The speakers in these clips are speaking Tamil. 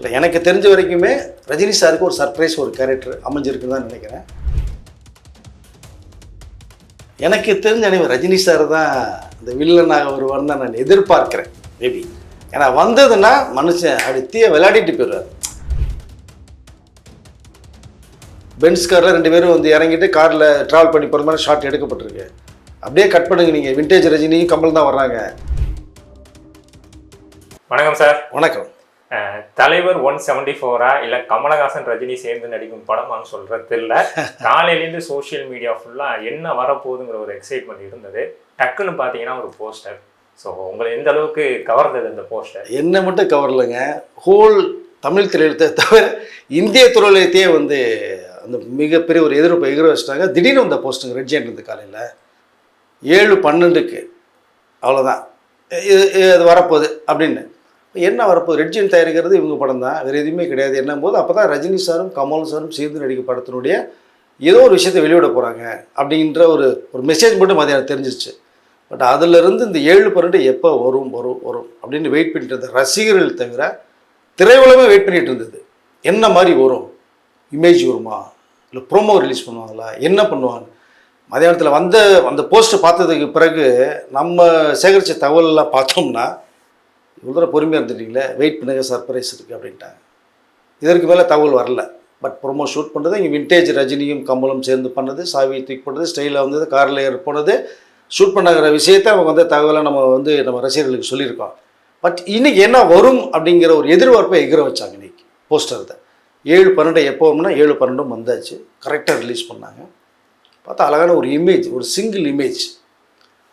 இல்லை எனக்கு தெரிஞ்ச வரைக்குமே ரஜினி சாருக்கு ஒரு சர்ப்ரைஸ் ஒரு கேரக்டர் அமைஞ்சிருக்குன்னு தான் நினைக்கிறேன். எனக்கு தெரிஞ்ச அனைவர் ரஜினி சார் தான் இந்த வில்லனாக வருவார்னு தான் நான் எதிர்பார்க்கிறேன் மேபி ஏன்னா வந்ததுன்னா மனுஷன் அப்படி தீய விளையாடிட்டு போயிடுவார். பென்ஸ் காரில் ரெண்டு பேரும் வந்து இறங்கிட்டு காரில் ட்ராவல் பண்ணி போகிற மாதிரி ஷாட் எடுக்கப்பட்டிருக்கு. அப்படியே கட் பண்ணுங்க நீங்கள் விண்டேஜ் ரஜினியும் கமல் தான் வர்றாங்க. வணக்கம் சார். வணக்கம். தலைவர் ஒன் செவன்டி ஃபோரா இல்ல கமலஹாசன் ரஜினி சேர்ந்து நடிக்கும் படமான்னு சொல்றது இல்ல காலையிலேருந்து சோஷியல் மீடியா ஃபுல்லா என்ன வரப்போகுதுங்கிற ஒரு எக்ஸைட்மெண்ட் இருந்தது. டக்குன்னு பார்த்தீங்கன்னா ஒரு போஸ்டர் ஸோ உங்களை எந்த அளவுக்கு கவர்ந்தது இந்த போஸ்டர் என்ன மட்டும் கவரலைங்க. ஹோல் தமிழ் திரையுலகத்தை தவிர இந்திய திரையுலகத்தையே வந்து அந்த மிகப்பெரிய ஒரு எதிர்ப்பு எதிர வச்சிட்டாங்க. திடீர்னு வந்த போஸ்ட்டுங்க ரெட் ஜெயண்ட் காலையில். ஏழு பன்னெண்டுக்கு. அவ்வளோதான் இது இது வரப்போகுது அப்படின்னு. என்ன வரப்போ ரெட்ஜின் தயாரிக்கிறது இவங்க படம் தான். வேறு எதுவுமே கிடையாது என்னும் போது அப்போ தான் ரஜினி சாரும் கமல் சாரும் சேர்ந்து நடிக்க படத்தினுடைய ஏதோ ஒரு விஷயத்தை வெளியிட போகிறாங்க அப்படின்ற ஒரு ஒரு மெசேஜ் மட்டும் மதியம் தெரிஞ்சிச்சு பட் அதிலிருந்து இந்த ஏழு பன்னெண்டு எப்போ வரும் வரும் வரும் அப்படின்னு வெயிட் பண்ணிட்டு இருந்த ரசிகர்கள் தவிர திரையுலகமே வெயிட் பண்ணிகிட்டு இருந்தது. என்ன மாதிரி வரும்? இமேஜ் வருமா? இல்லை ப்ரோமோ ரிலீஸ் பண்ணுவாங்களா? என்ன பண்ணுவாங்க? மதியானத்தில் வந்த அந்த போஸ்ட்டை பார்த்ததுக்கு பிறகு நம்ம சேகரித்த தகவலெல்லாம் பார்த்தோம்னா இவ்வளோ தூரம் பொறுமையாக இருந்துட்டீங்களே? வெயிட் பண்ணுங்க சர்ப்ரைஸ் இருக்குது அப்படின்ட்டாங்க. இதற்கு மேலே தகவல் வரல. பட் ப்ரொமோ ஷூட் பண்ணுறது இங்கே விண்டேஜ் ரஜினியும் கமலும் சேர்ந்து பண்ணது சாவி தூக்கி போனது ஸ்டைலில் வந்தது காரில் ஏற போனது ஷூட் பண்ணுற விஷயத்தை அவங்க வந்து தகவலை நம்ம வந்து நம்ம ரசிகர்களுக்கு சொல்லியிருக்கோம். பட் இன்னைக்கு என்ன வரும் அப்படிங்கிற ஒரு எதிர்பார்ப்பை எகிர வச்சாங்க இன்றைக்கி போஸ்டர் ஏழு பன்னெண்டு எப்போவும்னா ஏழு பன்னெண்டும் வந்தாச்சு. கரெக்டாக ரிலீஸ் பண்ணாங்க. பார்த்தா அழகான ஒரு இமேஜ் ஒரு சிங்கிள் இமேஜ்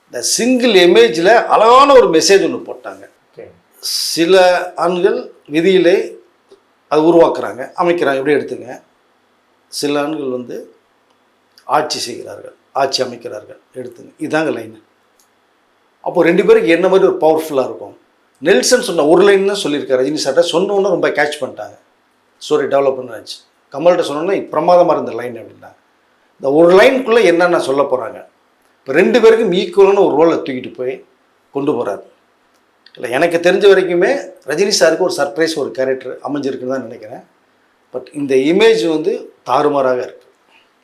இந்த சிங்கிள் இமேஜில் அழகான ஒரு மெசேஜ் ஒன்று போட்டாங்க. சில ஆண்கள் விதியிலே அது உருவாக்குறாங்க அமைக்கிறாங்க. எப்படி எடுத்துங்க? சில ஆண்கள் வந்து ஆட்சி செய்கிறார்கள் ஆட்சி அமைக்கிறார்கள். எடுத்துங்க. இதாங்க லைன் அப்போ ரெண்டு பேருக்கு என்ன மாதிரி ஒரு பவர்ஃபுல்லாக இருக்கும்? நெல்சன் சொன்ன ஒரு லைன் தான் சொல்லியிருக்காரு. ரஜினி சார்ட்ட சொன்னோன்னே ரொம்ப கேட்ச் பண்ணிட்டாங்க. ஸ்டோரி டெவலப் பண்ணாச்சு கமல்கிட்ட சொன்னோன்னா பிரமாதமாக இருந்த லைன் அப்படின்னா. இந்த ஒரு லைனுக்குள்ளே என்னென்ன சொல்ல போகிறாங்க இப்போ ரெண்டு பேருக்கும் ஈக்குவலான ஒரு ரோலை தூக்கிட்டு போய் கொண்டு போகிறாரு இல்லை எனக்கு தெரிஞ்ச வரைக்குமே ரஜினி சாருக்கு ஒரு சர்ப்ரைஸ் ஒரு கேரக்டர் அமைஞ்சிருக்குன்னு தான் நினைக்கிறேன். பட் இந்த இமேஜ் வந்து தாறுமாறாக இருக்குது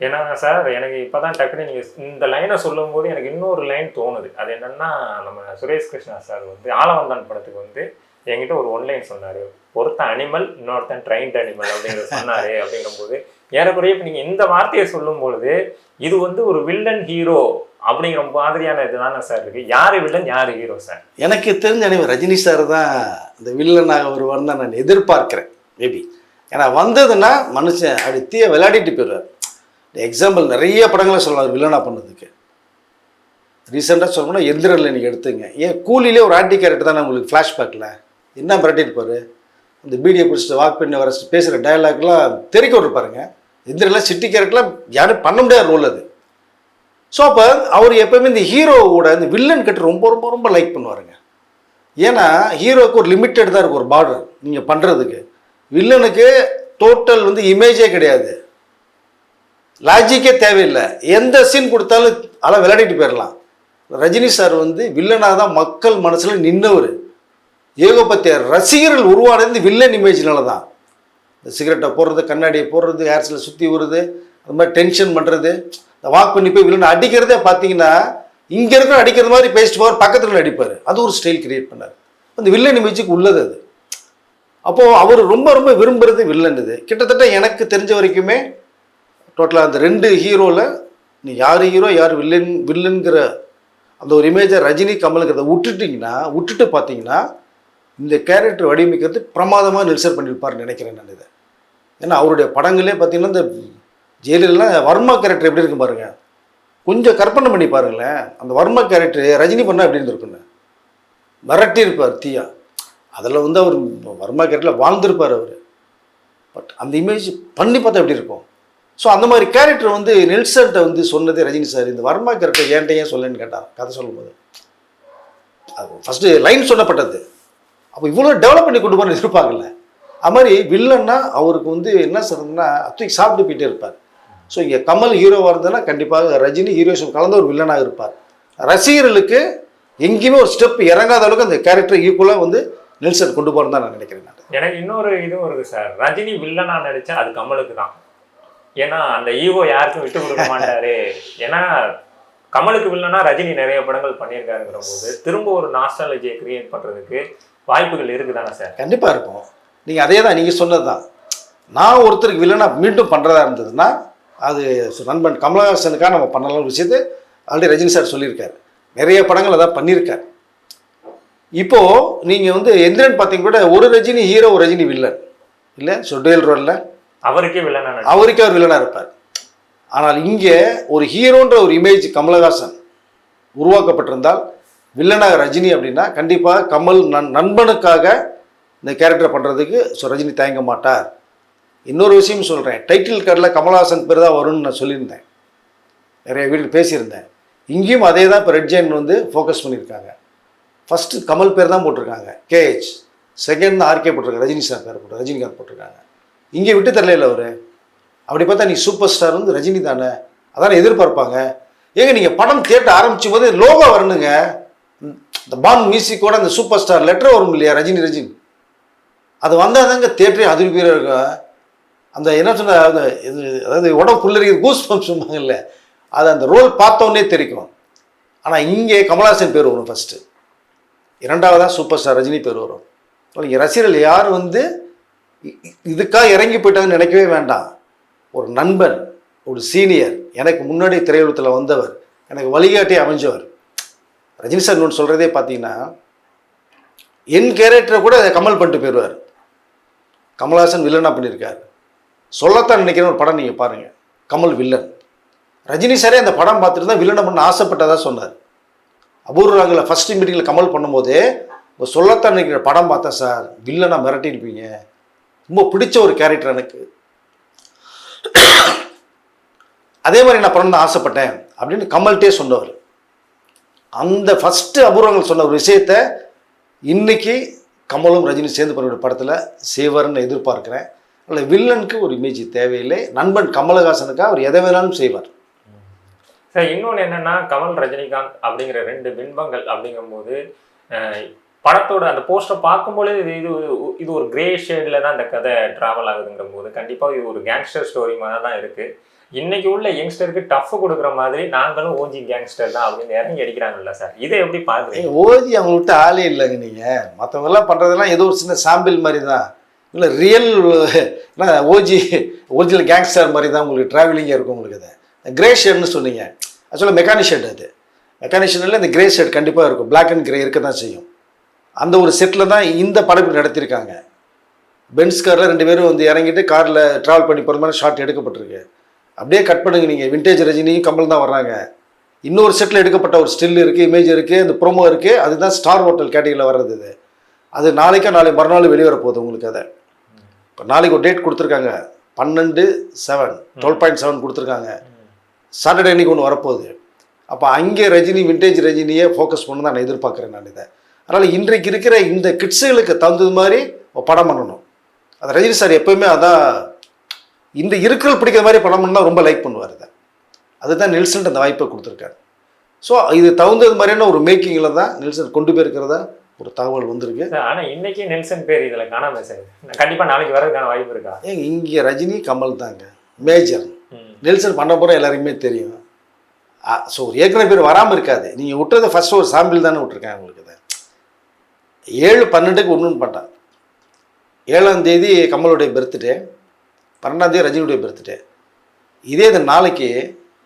ஏன்னா சார் எனக்கு இப்போ தான் டக்குனு நீங்கள் இந்த லைனை சொல்லும்போது எனக்கு இன்னொரு லைன் தோணுது. அது என்னென்னா நம்ம சுரேஷ் கிருஷ்ணா சார் வந்து ஆலவந்தான் படத்துக்கு வந்து என்கிட்ட ஒரு ஒன் லைன் சொன்னார். ஒருத்தன் அனிமல் இன்னொருத்தன் ட்ரைன்ட் அனிமல் அப்படிங்கிற சொன்னார். அப்படிங்கும்போது ஏறக்குறைய இப்போ நீங்கள் இந்த வார்த்தையை சொல்லும் பொழுது இது வந்து ஒரு வில்லன் ஹீரோ அப்படிங்கிற மாதிரியான இதுதானே சார் இருக்கு. யாரு வில்லன் யாரு ஹீரோ சார் எனக்கு தெரிஞ்ச அனைவரும் ரஜினி சார் தான் இந்த வில்லனாக வருவார்னு தான் நான் எதிர்பார்க்கிறேன். மேபி ஏன்னா வந்ததுன்னா மனுஷன் அப்படி தீய விளையாடிட்டு போயிடுவார். எக்ஸாம்பிள் நிறைய படங்களை சொல்லலாம் வில்லனாக பண்ணதுக்கு. ரீசெண்டாக சொல்லணும்னா எந்திரனில் நீங்கள் எடுத்துங்க. ஏன் கூலிலே ஒரு ஆன்டி கேரக்டர் தானே உங்களுக்கு ஃப்ளாஷ்பேக்கில் என்ன மிரட்டிருப்பார் அந்த பீடியை பிடிச்சிட்டு வாக் பண்ணி வர பேசுகிற டயலாக்லாம் தெரிக்க விட்டுருப்பாருங்க. எந்திரெல்லாம் சிட்டி கேரக்டர்லாம் யாரும் பண்ண முடியாத ரோல் அது. ஸோ அப்போ அவர் எப்பவுமே இந்த ஹீரோவோட இந்த வில்லன் கிட்ட ரொம்ப ரொம்ப ரொம்ப லைக் பண்ணுவாருங்க. ஏன்னா ஹீரோவுக்கு ஒரு லிமிட்டட் தான் இருக்கும் ஒரு பார்டர் நீங்கள் பண்ணுறதுக்கு வில்லனுக்கு டோட்டல் வந்து இமேஜே கிடையாது. லாஜிக்கே தேவையில்லை. எந்த சீன் கொடுத்தாலும் அதெல்லாம் விளையாடிட்டு போயிடலாம் ரஜினி சார் வந்து வில்லனாக தான் மக்கள் மனசில் நின்னவர். ஏகபத்திய ரசிகர்கள் உருவானது வில்லன் இமேஜ்னால தான். இந்த சிகரெட்டை போடுறது கண்ணாடியை போடுறது ஹேர்ஸில் சுற்றி விடுறது அது மாதிரி டென்ஷன் பண்ணுறது இந்த வாக் பண்ணி போய் வில்லன் அடிக்கிறதே பார்த்தீங்கன்னா இங்கே இருக்கிற அடிக்கிற மாதிரி பேசிட்டு போவார் பக்கத்தில் அடிப்பார். அது ஒரு ஸ்டைல் கிரியேட் பண்ணார். அந்த வில்லன் இமேஜுக்கு உள்ளது அது. அப்போது அவர் ரொம்ப ரொம்ப விரும்புறது வில்லன் இது. கிட்டத்தட்ட எனக்கு தெரிஞ்ச வரைக்குமே டோட்டலாக அந்த ரெண்டு ஹீரோவில் நீ யார் ஹீரோ யார் வில்லன் வில்லனுங்கிற அந்த ஒரு இமேஜை ரஜினி கமலுங்கிறத விட்டுட்டிங்கன்னா விட்டுட்டு பார்த்தீங்கன்னா இந்த கேரக்டர் வடிவமைக்கிறது பிரமாதமாக நெல்சர் பண்ணியிருப்பார்னு நினைக்கிறேன் நான் இதை. ஏன்னா அவருடைய படங்களே பார்த்தீங்கன்னா இந்த ஜெயலலிதா வர்மா கேரக்டர் எப்படி இருக்கும் பாருங்க. கொஞ்சம் கற்பனை பண்ணி பாருங்களேன். அந்த வர்மா கேரக்டர் ரஜினி பண்ணால் எப்படி இருந்திருக்குன்னு மிரட்டி இருப்பார் தீயா. அதில் வந்து அவர் வர்மா கேரக்டரில் வாழ்ந்திருப்பார் அவர். பட் அந்த இமேஜ் பண்ணி பார்த்தா எப்படி இருக்கும்? ஸோ அந்த மாதிரி கேரக்டர் வந்து நெல்சன்ட்ட வந்து சொன்னதே ரஜினி சார் இந்த வர்மா கேரக்டர் ஏன்ட்ட ஏன் சொல்லன்னு கேட்டார் கதை சொல்லும்போது. அது ஃபஸ்ட்டு லைன் சொல்லப்பட்டது அப்போ இவ்வளோ டெவலப் பண்ணி கொண்டு போகிற எதிர்பார்க்கல. அது மாதிரி வில்லன்னா அவருக்கு வந்து என்ன சொல்றதுன்னா அத்தகைக்கு சாப்பிட்டு போயிட்டே இருப்பார். ஸோ இங்கே கமல் ஹீரோவாக இருந்ததுன்னா கண்டிப்பாக ரஜினி ஹீரோயிசம் கலந்த ஒரு வில்லனாக இருப்பார். ரசிகர்களுக்கு எங்கேயுமே ஒரு ஸ்டெப் இறங்காத அளவுக்கு அந்த கேரக்டர் ஈக்குவலாக வந்து நெல்சன் கொண்டு போகிறேன்னு தான் நான் நினைக்கிறேன் நான். எனக்கு இன்னொரு இதுவும் இருக்கு சார். ரஜினி வில்லனா நடிச்சா அது கமலுக்கு தான். ஏன்னா அந்த ஈகோ யாருக்கும் விட்டு கொடுக்க மாட்டாரு. ஏன்னா கமலுக்கு வில்லனா ரஜினி நிறைய படங்கள் பண்ணியிருக்காருங்கிற போது திரும்ப ஒரு நாஸ்டாலஜியை கிரியேட் பண்றதுக்கு வாய்ப்புகள் இருக்குதானே சார்? கண்டிப்பாக இருக்கும். நீங்கள் அதே தான் நீங்கள் சொன்னது தான் நான் ஒருத்தருக்கு வில்லனா மீண்டும் பண்ணுறதா இருந்ததுன்னா அது நண்பன் கமலஹாசனுக்காக நம்ம பண்ணலாம் விஷயத்தை ஆல்ரெடி ரஜினி சார் சொல்லியிருக்காரு. நிறைய படங்கள் அதான் பண்ணியிருக்காரு. இப்போது நீங்கள் வந்து எந்திரன் பார்த்தீங்க கூட ஒரு ரஜினி ஹீரோ ஒரு ரஜினி வில்லன் இல்லை? சொட்டுவேல் ரோலில் அவருக்கே வில்லனா நடிச்சு அவருக்கே அவர் வில்லனாக இருப்பார். ஆனால் இங்கே ஒரு ஹீரோன்ற ஒரு இமேஜ் கமலஹாசன் உருவாக்கப்பட்டிருந்தால் வில்லனாக ரஜினி அப்படின்னா கண்டிப்பாக கமல் நன் நண்பனுக்காக இந்த கேரக்டர் பண்ணுறதுக்கு ஸோ ரஜினி தயங்க மாட்டார். இன்னொரு விஷயம் சொல்கிறேன் டைட்டில் கார்டில் கமலஹாசன் பேர் தான் வரும்னு நான் சொல்லியிருந்தேன். நிறைய வீட்டில் பேசியிருந்தேன். இங்கேயும் அதே தான் இப்போ ரெட் ஜெயின் வந்து ஃபோக்கஸ் பண்ணியிருக்காங்க. ஃபஸ்ட்டு கமல் பேர் தான் போட்டிருக்காங்க. கேஹெச் செகண்ட் தான் ஆர்கே போட்டிருக்காங்க. ரஜினி சார் பேர் போட்டு ரஜினிகாந்த் போட்டிருக்காங்க. இங்கே விட்டு தரலையில் அவர். அப்படி பார்த்தா நீ சூப்பர் ஸ்டார் வந்து ரஜினி தானே? அதான் எதிர்பார்ப்பாங்க. ஏங்க நீங்கள் படம் தேட்ட ஆரம்பிச்சும் போது லோகோ வரணுங்க. இந்த பான் மியூசிக்கோட அந்த சூப்பர் ஸ்டார் லெட்டர் வரும் இல்லையா? ரஜினி ரஜினி. அது வந்தால் தாங்க தேட்டரே அதிர்பீராக இருக்கும் அந்த என்ன சொன்ன அந்த இது அதாவது உடம்பு கூஸ் பம்ப் சொல்லுவாங்கல்ல அது அந்த ரோல் பார்த்தோன்னே தெரிக்கும். ஆனால் இங்கே கமலஹாசன் பேர் வரும் ஃபஸ்ட்டு இரண்டாவதாக சூப்பர் ஸ்டார் ரஜினி பேர் வரும். இங்கே ரசிகர்கள் யார் வந்து இதுக்காக இறங்கி போயிட்டாங்கன்னு நினைக்கவே வேண்டாம். ஒரு நண்பன் ஒரு சீனியர் எனக்கு முன்னாடி திரையுலகத்தில் வந்தவர் எனக்கு வழிகாட்டி அமைஞ்சவர். ரஜினி சார் ஒன்று சொல்கிறதே பார்த்தீங்கன்னா என் கேரக்டரை கூட கமல் பண்ணிட்டு போயிடுவார். கமல்ஹாசன் வில்லனாக பண்ணியிருக்காரு. சொல்லத்தான் நினைக்கிற ஒரு படம் நீங்கள் பாருங்கள் கமல் வில்லன் ரஜினி சாரே அந்த படம் பார்த்துட்டு தான் வில்லனை பண்ண ஆசைப்பட்டதாக சொன்னார். அபூர்வங்களில் ஃபஸ்ட் மீட்டிங்கில் கமல் பண்ணும்போதே இப்போ சொல்லத்தான் நினைக்கிற படம் பார்த்தேன் சார் வில்லனாக மிரட்டியிருப்பீங்க. ரொம்ப பிடிச்ச ஒரு கேரக்டர் எனக்கு. அதே மாதிரி நான் பண்ணணும்னு ஆசைப்பட்டேன் அப்படின்னு கமல்கிட்டே சொன்னவர். அந்த ஃபஸ்ட்டு அபூர்வங்கள் சொன்ன ஒரு விஷயத்த இன்றைக்கி கமலும் ரஜினி சேர்ந்து பண்ண படத்தில் செய்வார்னு எதிர்பார்க்குறேன். அதில் வில்லனுக்கு ஒரு இமேஜ் தேவையில்லை. நண்பன் கமலஹாசனுக்காக அவர் எதை வேணாலும் செய்வார். சார் இன்னொன்று என்னென்னா கமல் ரஜினிகாந்த் அப்படிங்கிற ரெண்டு பின்பங்கள் அப்படிங்கும்போது படத்தோட அந்த போஸ்டரை பார்க்கும்போதே இது இது இது ஒரு கிரே ஷேடில் தான் அந்த கதை ட்ராவல் ஆகுதுங்கிற போது கண்டிப்பாக இது ஒரு கேங்ஸ்டர் ஸ்டோரி மாதிரி தான் இருக்குது இன்னைக்கு உள்ள யங்ஸ்டருக்கு டஃப் கொடுக்குற மாதிரி நாங்களும் ஓஜி கேங்ஸ்டர் தான் அப்படின்னு இறங்கி அடிக்கிறாங்கல்ல சார் இதை எப்படி பாக்குறீங்க? ஓஜி அவங்க விட்டு ஆளே இல்லைங்க நீங்கள் மற்றவங்கெல்லாம் பண்ணுறதெல்லாம் ஏதோ ஒரு சின்ன சாம்பிள் மாதிரி தான் இல்லை ரியல் ஓஜி ஒரிஜினல் கேங்ஸ்டர் மாதிரி தான் உங்களுக்கு ட்ராவலிங்கே இருக்கும் உங்களுக்கு அது. கிரே ஷேட்னு சொன்னீங்க. ஆக்சுவலாக மெக்கானிக் ஷேட் அது. மெக்கானிக் ஷேடில் இந்த கிரே ஷேட் கண்டிப்பாக இருக்கும். பிளாக் அண்ட் கிரே இருக்க தான் செய்யும். அந்த ஒரு செட்டில் தான் இந்த படம் நடத்தியிருக்காங்க. பென்ஸ் காரில் ரெண்டு பேரும் வந்து இறங்கிட்டு காரில் ட்ராவல் பண்ணி போகிற மாதிரி ஷாட் எடுக்கப்பட்டிருக்கு. அப்படியே கட் பண்ணுங்க நீங்கள் விண்டேஜ் ரஜினியும் கமல் தான் வர்றாங்க. இன்னொரு செட்டில் எடுக்கப்பட்ட ஒரு ஸ்டில் இருக்குது இமேஜ் இருக்குது அந்த ப்ரோமோ இருக்குது அதுதான் ஸ்டார் ஹோட்டல் கேட்டகரியில் வர்றது இது. அது நாளைக்கா நாளை மறுநாள் வெளிவர போகுது உங்களுக்கு அதை. இப்போ நாளைக்கு ஒரு டேட் கொடுத்துருக்காங்க. பன்னெண்டு செவன் டுவெல் பாயிண்ட் செவன் கொடுத்துருக்காங்க. சாட்டர்டே அன்னைக்கு ஒன்று வரப்போகுது. அப்போ அங்கே ரஜினி விண்டேஜ் ரஜினியை ஃபோக்கஸ் பண்ண தான் நான் எதிர்பார்க்குறேன் நான் இதை. அதனால் இன்றைக்கு இருக்கிற இந்த கிட்ஸுகளுக்கு தகுந்தது மாதிரி படம் பண்ணணும். அது ரஜினி சார் எப்போயுமே அதான் இந்த இருக்கிற பிடிக்கிற மாதிரி படம் பண்ணால் ரொம்ப லைக் பண்ணுவார் இதை. அதுதான் நெல்சன் அந்த வாய்ப்பை கொடுத்துருக்காரு. ஸோ இது தகுந்தது மாதிரியான ஒரு மேக்கிங்கில் தான் நெல்சன் கொண்டு போயிருக்கிறதா ஒரு தகவல் வந்திருக்கு. சார் ஆனா இன்னைக்கு நெல்சன் பேர் இதுல காணாம சார் கண்டிப்பா நாளைக்கு வரதுக்கான வாய்ப்பு இருக்கா? ஏங்க இங்கே ரஜினி கமல் தாங்க. மேஜர். நெல்சன் பண்ண போகிற எல்லாருக்குமே தெரியும். ஸோ ஏற்கனவே பேர் வராமல் இருக்காது. நீங்கள் விட்டது ஃபர்ஸ்ட் ஒரு சாம்பிள் தானே விட்டுருக்கேன் உங்களுக்கு இதை. ஏழு பன்னெண்டுக்கு ஒன்றுன்னு பண்ணிட்டான் ஏழாம் தேதி கமலுடைய பர்த்டே பன்னெண்டாந்தேதி ரஜினியுடைய பர்த்டே இதே இது நாளைக்கு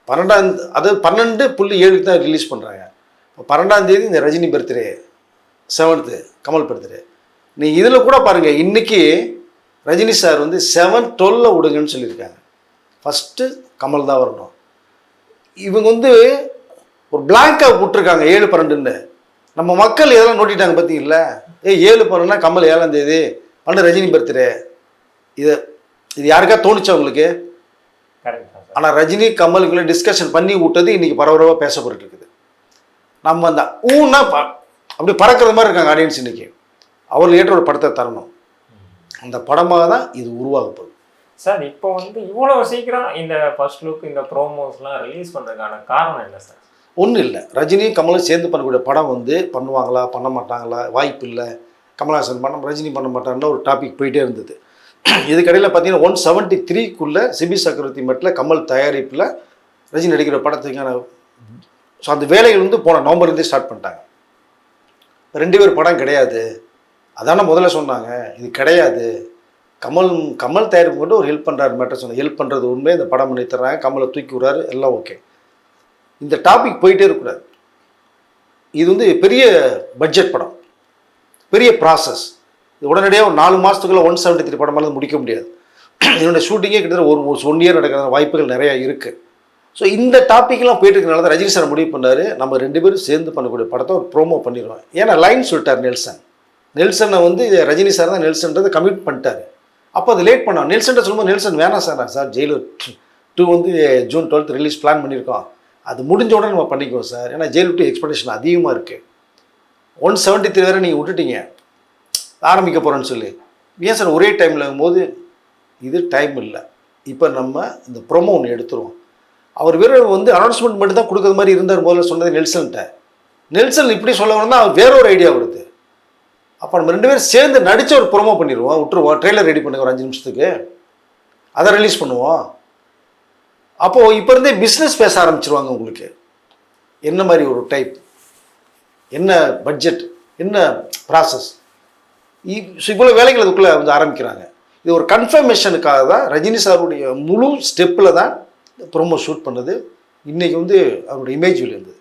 பன்னெண்டாம் அது பன்னெண்டு புள்ளி ஏழுக்கு தான் ரிலீஸ் பண்ணுறாங்க இப்போ பன்னெண்டாந்தேதி இந்த Rajini birthday seventh Kamal birthday நீ இதில் கூட பாருங்கள் இன்றைக்கி ரஜினி சார் வந்து செவன் டுவெல்ல விடுங்கன்னு சொல்லியிருக்காங்க. ஃபஸ்ட்டு கமல் தான் வரணும். இவங்க வந்து ஒரு பிளாங்காக விட்டுருக்காங்க ஏழு பன்னெண்டுன்னு. நம்ம மக்கள் இதெல்லாம் நோட்டிட்டாங்க பார்த்தீங்களா ஏ ஏழு பன்னெண்டுனா கமல் ஏழாம் தேதி பன்னெண்டு ரஜினி பர்த்டே இதை இது யாருக்கா தோணுச்சா சார் ஆனால் ரஜினி கமலுக்குள்ள டிஸ்கஷன் பண்ணி விட்டது இன்னைக்கு பரபரப்பாக பேசப்பட்டு இருக்குது நம்ம அந்த ஊன்னா அப்படி பறக்கிற மாதிரி இருக்காங்க ஆடியன்ஸ் இன்னைக்கு. அவர்கள் ஏற்ற ஒரு படத்தை தரணும். அந்த படமாக தான் இது உருவாக போகுது. சார் இப்போ வந்து இவ்வளவு சீக்கிரம் இந்த ஃபர்ஸ்ட் லுக் இந்த ப்ரோமோஸ்லாம் ரிலீஸ் பண்றதுக்கான காரணம் என்ன சார் ஒன்றும் இல்லை. ரஜினி கமலும் சேர்ந்து பண்ணக்கூடிய படம் வந்து பண்ணுவாங்களா பண்ண மாட்டாங்களா? வாய்ப்பு இல்லை. கமல்ஹாசன் பண்ண ரஜினி பண்ண மாட்டார்னு ஒரு டாபிக் போயிட்டே இருந்தது. இதுக்கடையில் பார்த்தீங்கன்னா ஒன் செவன்ட்டி த்ரீக்குள்ளே சிபி சக்கரவர்த்தி மட்டில் கமல் தயாரிப்பில் ரஜினி நடிக்கிற படத்துக்கான ஸோ அந்த வேலைகள் வந்து போன நவம்பர்லேருந்தே ஸ்டார்ட் பண்ணிட்டாங்க. ரெண்டு பேர் படம் கிடையாது. அதான முதல்ல சொன்னாங்க. இது கிடையாது. கமல் கமல் தயாரிப்பு மட்டும் ஒரு ஹெல்ப் பண்ணுறாரு மேட்டர் சொன்னாங்க. ஹெல்ப் பண்ணுறது உண்மை. இந்த படம் பண்ணி தர்றாங்க. கமலை தூக்கி விட்றாரு. எல்லாம் ஓகே இந்த டாபிக் போயிட்டே இருக்கக்கூடாது. இது வந்து பெரிய பட்ஜெட் படம். பெரிய ப்ராசஸ் உடனடியாக ஒரு நாலு மாதத்துக்குள்ள ஒன் செவன்ட்டி த்ரீ படமால முடிக்க முடியாது. இதனுடைய ஷூட்டிங்கே கிட்டத்தட்ட ஒரு ஒரு ஒன் இயர் நடக்கிற வாய்ப்புகள் நிறையா இருக்குது ஸோ இந்த டாப்பிக்லாம் போயிட்டு இருக்கனால தான் ரஜினி சார் முடிவு பண்ணார். நம்ம ரெண்டு பேரும் சேர்ந்து பண்ணக்கூடிய படத்தை ஒரு ப்ரோமோ பண்ணிடுவோம் ஏன்னா லைன் சொல்லிட்டார் நெல்சன். நெல்சனை வந்து ரஜினி சார் தான் நெல்சன்றதை கமிட் பண்ணிட்டார். அப்போ அது லேட் பண்ணோம் நெல்சன்ட்ட சொல்லும்போது நெல்சன் வேணாம் சார் நான் சார் ஜெயிலர் டூ வந்து ஜூன் டுவெல்த் ரிலீஸ் பிளான் பண்ணியிருக்கோம். அது முடிஞ்ச உடனே நம்ம பண்ணிக்குவோம் சார். ஏன்னா ஜெயில் டூ எக்ஸ்பெக்டேஷன் அதிகமாக இருக்குது ஒன் செவன்ட்டி த்ரீ வரை நீங்கள் விட்டுட்டீங்க. ஆரம்பிக்க போகிறேன்னு சொல்லி. ஏன் சார் ஒரே டைமில் போது இது டைம் இல்லை. இப்போ நம்ம இந்த ப்ரோமோ ஒன்று எடுத்துருவோம். அவர் வெறும் வந்து அனௌன்ஸ்மெண்ட் மட்டும் தான் கொடுக்குற மாதிரி இருந்தார் முதல்ல சொன்னது நெல்சன்ட்ட. நெல்சன் இப்படி சொல்ல வரணும்னா அவர் வேற ஒரு ஐடியா வருது அப்போ நம்ம ரெண்டு பேரும் சேர்ந்து நடித்த ஒரு ப்ரொமோ பண்ணிடுவோம். விட்டுருவோம். ட்ரெய்லர் ரெடி பண்ணுங்க ஒரு அஞ்சு நிமிஷத்துக்கு. அதை ரிலீஸ் பண்ணுவோம். அப்போது இப்போ இருந்தே பிஸ்னஸ் பேச ஆரம்பிச்சிருவாங்க உங்களுக்கு. என்ன மாதிரி ஒரு டைப் என்ன பட்ஜெட் என்ன ப்ராசஸ் இவ்வளோ வேலைகள் அதுக்குள்ளே வந்து ஆரம்பிக்கிறாங்க. இது ஒரு கன்ஃபர்மேஷனுக்காக தான் ரஜினி சாருடைய முழு ஸ்டெப்பில் தான் ப்ரோமோ ஷூட் பண்ணது. இன்றைக்கி வந்து அவருடைய இமேஜ் இருந்தது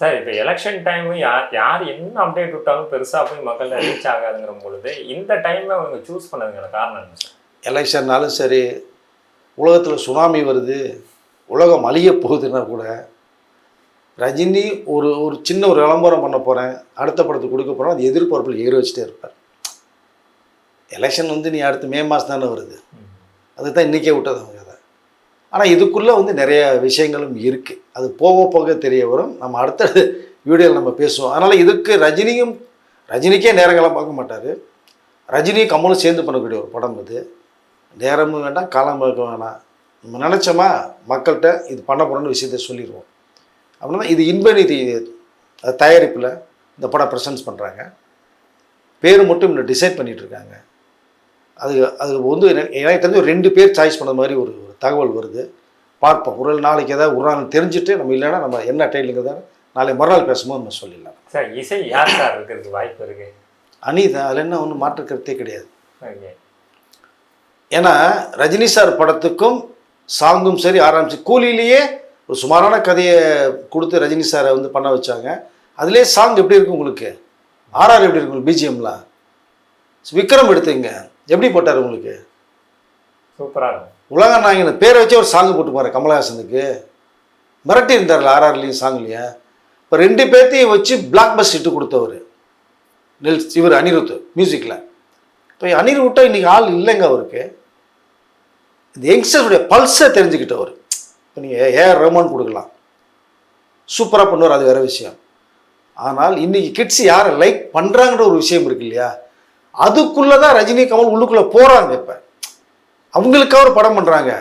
சார் இப்போ எலெக்ஷன் டைம் யார் யார் என்ன அப்டேட் விட்டாலும் பெருசாக போய் மக்கள்கிட்ட ரீச் ஆகாதுங்கிற பொழுது இந்த டைமை அவங்க சூஸ் பண்ணதுக்கான காரணம் என்ன சார்? எலெக்ஷன்னாலும் சரி உலகத்தில் சுனாமி வருது உலகம் அழிய போகுதுன்னா கூட ரஜினி ஒரு ஒரு சின்ன ஒரு விளம்பரம் பண்ண போகிறேன் அடுத்த படத்துக்கு கொடுக்க போகிறேன் அது எதிர்பார்ப்பில் ஏறி வச்சுட்டே இருப்பார். எலெக்ஷன் வந்து நீ அடுத்து மே மாதம் தானே வருது. அதுக்கு தான் இன்றைக்கே விட்டது அவங்க அதை ஆனால் இதுக்குள்ளே வந்து நிறைய விஷயங்களும் இருக்குது அது போக போக தெரிய வரும். நம்ம அடுத்த வீடியோவில் நம்ம பேசுவோம். அதனால் இதுக்கு ரஜினியும் ரஜினிக்கே நேரங்களாம் பார்க்க மாட்டார். ரஜினியும் கமலும் சேர்ந்து பண்ணக்கூடிய ஒரு படம் இது. நேரமும் வேண்டாம் காலம் வேணாம். நம்ம நினச்சோமா மக்கள்கிட்ட இது பண்ண போகிறோன்னு விஷயத்த சொல்லிடுவோம். அப்படின்னா இது இன்பநிதி அது தயாரிப்பில் இந்த படம் ப்ரெசன்ஸ் பண்ணுறாங்க பேர் மட்டும் இன்னும் டிசைட் பண்ணிட்டு இருக்காங்க. அது அது வந்து எனக்கு தெரிஞ்சு ஒரு ரெண்டு பேர் சாய்ஸ் பண்ண மாதிரி ஒரு ஒரு தகவல் வருது. பார்ப்போம். ஒரு நாளைக்கு ஏதாவது ஒரு நாள் தெரிஞ்சுட்டு நம்ம இல்லைன்னா நம்ம என்ன டைலுங்கிறத நாளை மறுநாள் பேசும்போது நம்ம சொல்லிடலாம். சார் இசை யார் சார் இருக்கிறதுக்கு வாய்ப்பு இருக்கு? அனிதா அதில் என்ன ஒன்றும் மாற்று கருத்தே கிடையாது. ஏன்னா ரஜினி சார் படத்துக்கும் சாங்கும் சரி ஆரம்பிச்சு கூலிலேயே ஒரு சுமாரான கதையை கொடுத்து ரஜினி சாரை வந்து பண்ண வச்சாங்க. அதுலேயே சாங் எப்படி இருக்கும் உங்களுக்கு? ஆர்ஆர் எப்படி இருக்கும் பிஜிஎம்லாம் விக்ரம் எடுத்துங்க. எப்படி போட்டார் உங்களுக்கு? சூப்பராக இருக்கும். உலக நாயகன் பேரை வச்சு ஒரு சாங் போட்டு பாரு கமலஹாசனுக்கு மிரட்டி இருந்தார்ல ஆர்ஆர்லேயும் சாங்லையா இப்போ ரெண்டு பேர்த்தையும் வச்சு பிளாக் பஸ் இட்டு கொடுத்தவர். நெல் இவர் அனிருத் மியூசிக்கில் இப்போ அனிருட்டா இன்னைக்கு ஆள் இல்லைங்க அவருக்கு. இந்த யங்ஸ்டர்ஸுடைய பல்ஸை தெரிஞ்சுக்கிட்டவர். இப்போ நீங்கள் ஏஆர் ரஹ்மான் கொடுக்கலாம். சூப்பராக பண்ணுவார் அது வேற விஷயம். ஆனால் இன்னைக்கு கிட்ஸ் யாரை லைக் பண்ணுறாங்கன்ற ஒரு விஷயம் இருக்கு இல்லையா? அதுக்குள்ளே தான் ரஜினி கமல் உள்ளுக்குள்ளே போகிறாங்க இப்போ. அவங்களுக்காக ஒரு படம் பண்ணுறாங்க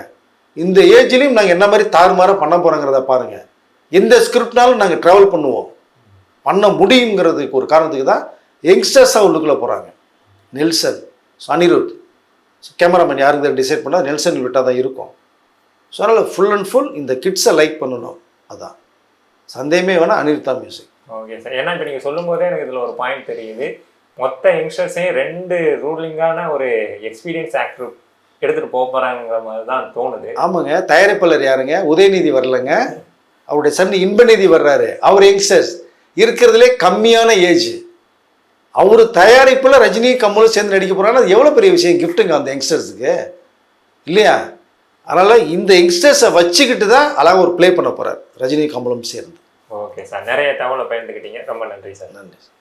இந்த ஏஜ்லேயும் நாங்கள் என்ன மாதிரி தாறுமாறாக பண்ண போகிறோங்கிறத பாருங்கள் எந்த ஸ்கிரிப்ட்னாலும் நாங்கள் ட்ராவல் பண்ணுவோம். பண்ண முடியுங்கிறதுக்கு ஒரு காரணத்துக்கு தான் யங்ஸ்டர்ஸாக உள்ளுக்குள்ளே போகிறாங்க நெல்சன் அனிருத் கேமராமேன் யாருக்கு டிசைட் பண்ணால் நெல்சன் விட்டால் தான் இருக்கும். ஸோ அதனால் ஃபுல் அண்ட் ஃபுல் இந்த கிட்ஸை லைக் பண்ணணும். அதான். சந்தேகமே வேணால் அனிருத்தா மியூசிக் ஓகே சார் ஏன்னா இப்போ நீங்கள் சொல்லும் போதே எனக்கு இதில் ஒரு பாயிண்ட் தெரியுது. மொத்த யங்ஸ்டர்ஸையும் ரெண்டு ரூலிங்கான ஒரு எக்ஸ்பீரியன்ஸ் ஆக்டர் எடுத்துகிட்டு போக போகிறாங்கிற மாதிரி தான் தோணுது. ஆமாங்க தயாரிப்பாளர் யாருங்க? உதயநிதி வரலங்க. அவருடைய சன் இன்பநிதி வர்றாரு. அவர் யங்ஸ்டர்ஸ் இருக்கிறதுலே கம்மியான ஏஜ் அவர் தயாரிப்பில் ரஜினி கமலும் சேர்ந்து நடிக்க போகிறாங்கன்னா அது எவ்வளோ பெரிய விஷயம்? கிஃப்ட்டுங்க அந்த யங்ஸ்டர்ஸுக்கு இல்லையா? அதனால் இந்த யங்ஸ்டர்ஸை வச்சுக்கிட்டு தான் அழகாக ஒரு ப்ளே பண்ண போகிறார் ரஜினி கமலும் சேர்ந்து. ஓகே சார் நிறைய தகவலை பயந்துக்கிட்டீங்க ரொம்ப நன்றி சார் நன்றி